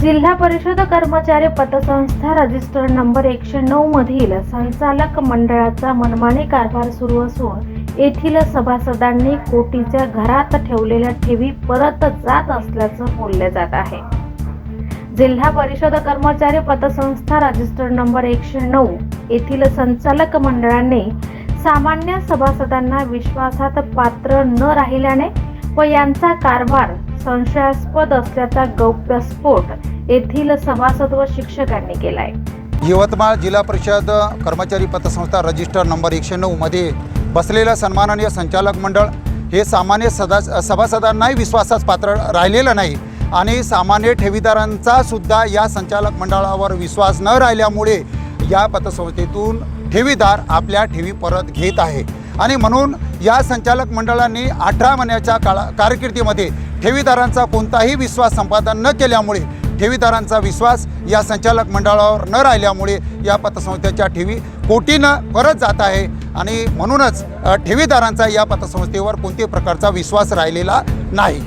जिल्हा परिषद कर्मचारी पतसंस्था रजिस्टर नंबर एकशे नऊ मधील संचालक मंडळाचा मनमानी कारभार सुरू असून येथील सभासदांनी कोटीच्या घरात ठेवलेल्या ठेवी परत जात असल्याचं बोलले जात आहे. जिल्हा परिषद कर्मचारी पतसंस्था रजिस्टर नंबर एकशे नऊ येथील संचालक मंडळाने सामान्य सभासदांना विश्वासात पात्र न राहिल्याने व यांचा कारभार संशयास्पद असल्याचा गौप्यस्फोट येथील सभासद व शिक्षकांनी केलाय. यवतमाळ जिल्हा परिषद कर्मचारी पतसंस्था रजिस्टर नंबर एकशे नऊमध्ये बसलेलं सन्माननीय संचालक मंडळ हे सामान्य सदा सभासदांनाही विश्वासास पात्र राहिलेलं नाही आणि सामान्य ठेवीदारांचा सुद्धा या संचालक मंडळावर विश्वास न राहिल्यामुळे या पतसंस्थेतून ठेवीदार आपल्या ठेवी परत घेत आहे. आणि म्हणून या संचालक मंडळांनी अठरा महिन्याच्या काळा कारकिर्दीमध्ये ठेवीदारांचा कोणताही विश्वास संपादन न केल्यामुळे ठेवीदारांचा विश्वास या संचालक मंडळावर न राहिल्यामुळे या पतसंस्थेच्या ठेवी कोटीनं परत जात आहे. आणि म्हणूनच ठेवीदारांचा या पतसंस्थेवर कोणत्याही प्रकारचा विश्वास राहिलेला नाही.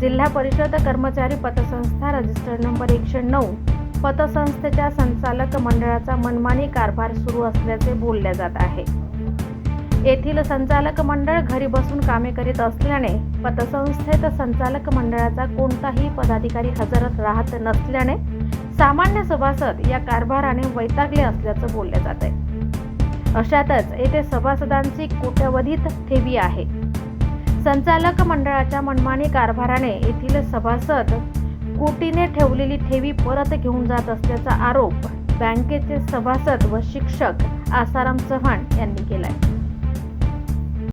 जिल्हा परिषद कर्मचारी पतसंस्था रजिस्टर नंबर एकशे नऊ पतसंस्थेच्या संचालक मंडळाचा मनमानी कारभार सुरू असल्याचे बोलले जात आहे. येथील संचालक मंडळ घरी बसून कामे करीत असल्याने पतसंस्थेत संचालक मंडळाचा कोणताही पदाधिकारी हजर राहत नसल्याने सामान्य सभासद या कारभाराने वैतागले असल्याचं बोलले जात आहे. अशातच येथे सभासदांची कोट्यवधीत ठेवी आहे. संचालक मंडळाच्या मनमानी कारभाराने येथील सभासद कोटीने ठेवलेली ठेवी परत घेऊन जात असल्याचा आरोप बँकेचे सभासद व शिक्षक आसाराम चव्हाण यांनी केलाय.